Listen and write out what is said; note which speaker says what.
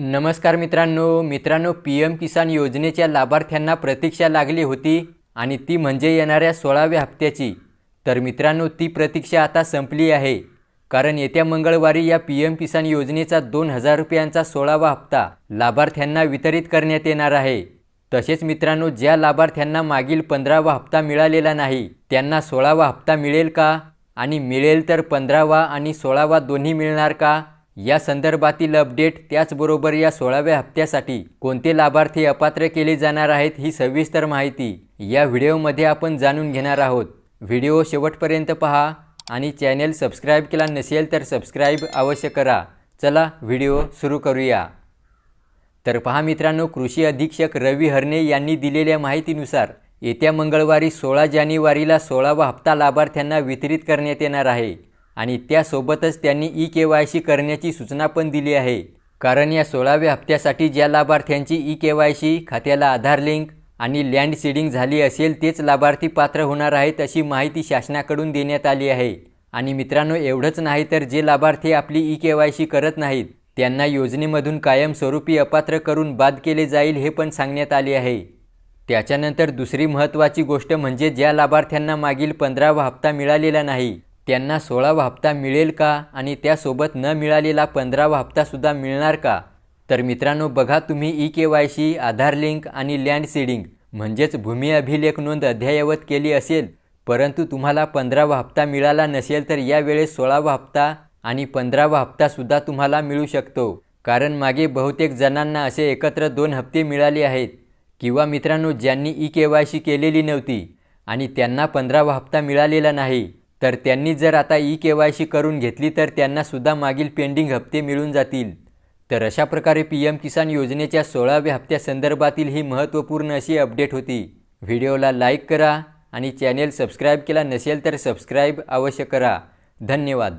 Speaker 1: नमस्कार मित्रांनो मित्रांनो पी एम किसान योजनेच्या लाभार्थ्यांना प्रतीक्षा लागली होती आणि ती म्हणजे येणाऱ्या सोळाव्या हप्त्याची. तर मित्रांनो ती प्रतीक्षा आता संपली आहे. कारण येत्या मंगळवारी या पी एम किसान योजनेचा दोन हजार रुपयांचा सोळावा हप्ता लाभार्थ्यांना वितरित करण्यात येणार आहे. तसेच मित्रांनो ज्या लाभार्थ्यांना मागील पंधरावा हप्ता मिळालेला नाही त्यांना सोळावा हप्ता मिळेल का? आणि मिळेल तर पंधरावा आणि सोळावा दोन्ही मिळणार का? या संदर्भातील अपडेट त्याचबरोबर या सोळाव्या हप्त्यासाठी कोणते लाभार्थी अपात्र केले जाणार आहेत ही सविस्तर माहिती या व्हिडिओमध्ये आपण जाणून घेणार आहोत. व्हिडिओ शेवटपर्यंत पहा आणि चॅनेल सबस्क्राईब केला नसेल तर सबस्क्राईब अवश्य करा. चला व्हिडिओ सुरू करूया. तर पहा मित्रांनो कृषी अधीक्षक रवी हरणे यांनी दिलेल्या माहितीनुसार येत्या मंगळवारी सोळा जानेवारीला सोळावा हप्ता लाभार्थ्यांना वितरित करण्यात येणार आहे. आणि त्यासोबतच त्यांनी ई के वाय सी करण्याची सूचना पण दिली आहे. कारण या सोळाव्या हप्त्यासाठी ज्या लाभार्थ्यांची ई के वाय सी खात्याला आधार लिंक आणि लँड सीडिंग झाली असेल तेच लाभार्थी पात्र होणार आहेत अशी माहिती शासनाकडून देण्यात आली आहे. आणि मित्रांनो एवढंच नाही तर जे लाभार्थी आपली ई के वाय सी करत नाहीत त्यांना योजनेमधून कायमस्वरूपी अपात्र करून बाद केले जाईल हे पण सांगण्यात आले आहे. त्याच्यानंतर दुसरी महत्त्वाची गोष्ट म्हणजे ज्या लाभार्थ्यांना मागील पंधरावा हप्ता मिळालेला नाही त्यांना सोळावा हप्ता मिळेल का? आणि त्यासोबत न मिळालेला पंधरावा हप्तासुद्धा मिळणार का? तर मित्रांनो बघा तुम्ही E K Y C Aadhaar link आणि लँड सीडिंग म्हणजेच भूमी अभिलेख नोंद अद्ययावत केली असेल. परंतु तुम्हाला पंधरावा हप्ता मिळाला नसेल तर यावेळेस सोळावा हप्ता आणि पंधरावा हप्तासुद्धा तुम्हाला मिळू शकतो. कारण मागे बहुतेक जणांना असे एकत्र दोन हप्ते मिळाले आहेत. किंवा मित्रांनो ज्यांनी ई के वाय सी केलेली नव्हती आणि त्यांना पंधरावा हप्ता मिळालेला नाही. तर त्यांनी जर आता ई के वाय सी करून घेतली तर त्यांनासुद्धा मागील पेंडिंग हप्ते मिळून जातील. तर अशा प्रकारे पी एम किसान योजनेच्या सोळाव्या हप्त्यासंदर्भातील ही महत्त्वपूर्ण अशी अपडेट होती. व्हिडिओला लाईक करा आणि चॅनेल सबस्क्राईब केला नसेल तर सबस्क्राईब अवश्य करा. धन्यवाद.